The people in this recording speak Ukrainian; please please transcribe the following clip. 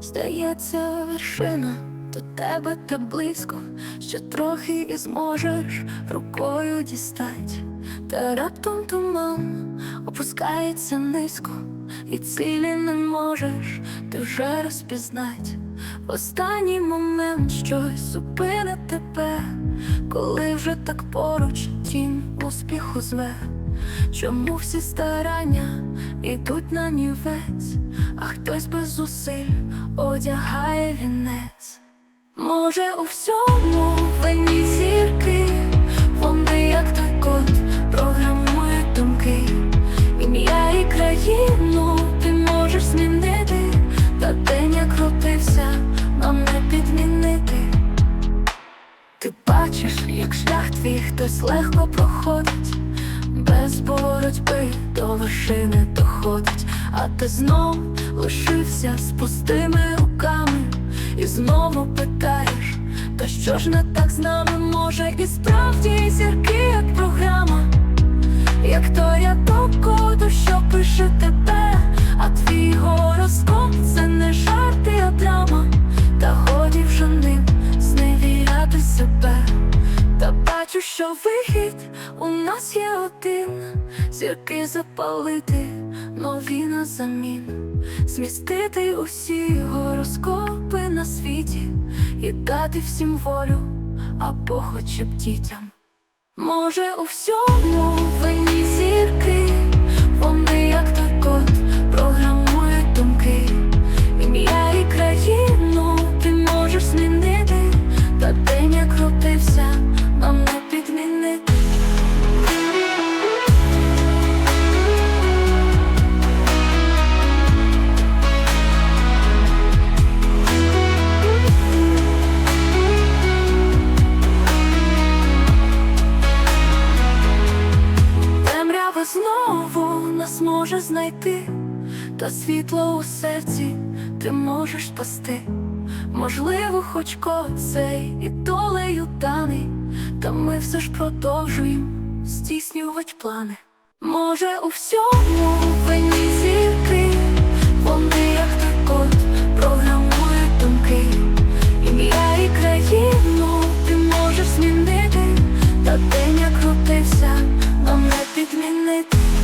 Здається, вершина до тебе так близько, що трохи і зможеш рукою дістать, та раптом туман опускається низько, і цілі не можеш ти вже розпізнать. В останній момент щось зупинить тебе, коли вже так поруч тінь успіху зве. Чому всі старання йдуть на нівець, а хтось без зусиль одягає вінець? Може, у всьому винні зірки, вони як той код програмують думки, ім'я і країну ти можеш змінити, та день як крутився, нам не підмінити. Ти бачиш, як шлях твій хтось легко проходить, без боротьби до вершини доходить, а ти знов лишився з пустими руками, і знову питаєш, та що ж не так з нами? Може, і справді зірки, як програма, як той рядок коду, що пише тебе, а твій гороскоп це не жарти, а драма, та годі вже ним зневіряти себе. Та бачу, що вихід у нас є один. Зірки запалити, нові на замін. Змістити усі гороскопи на світі І дати всім волю, або хоча б дітям. Може у всьому знову нас може знайти, та світло у серці ти можеш спасти. Можливо, хоч коцей і долею даний, та ми все ж продовжуємо здійснювати плани. Може, у всьому minute.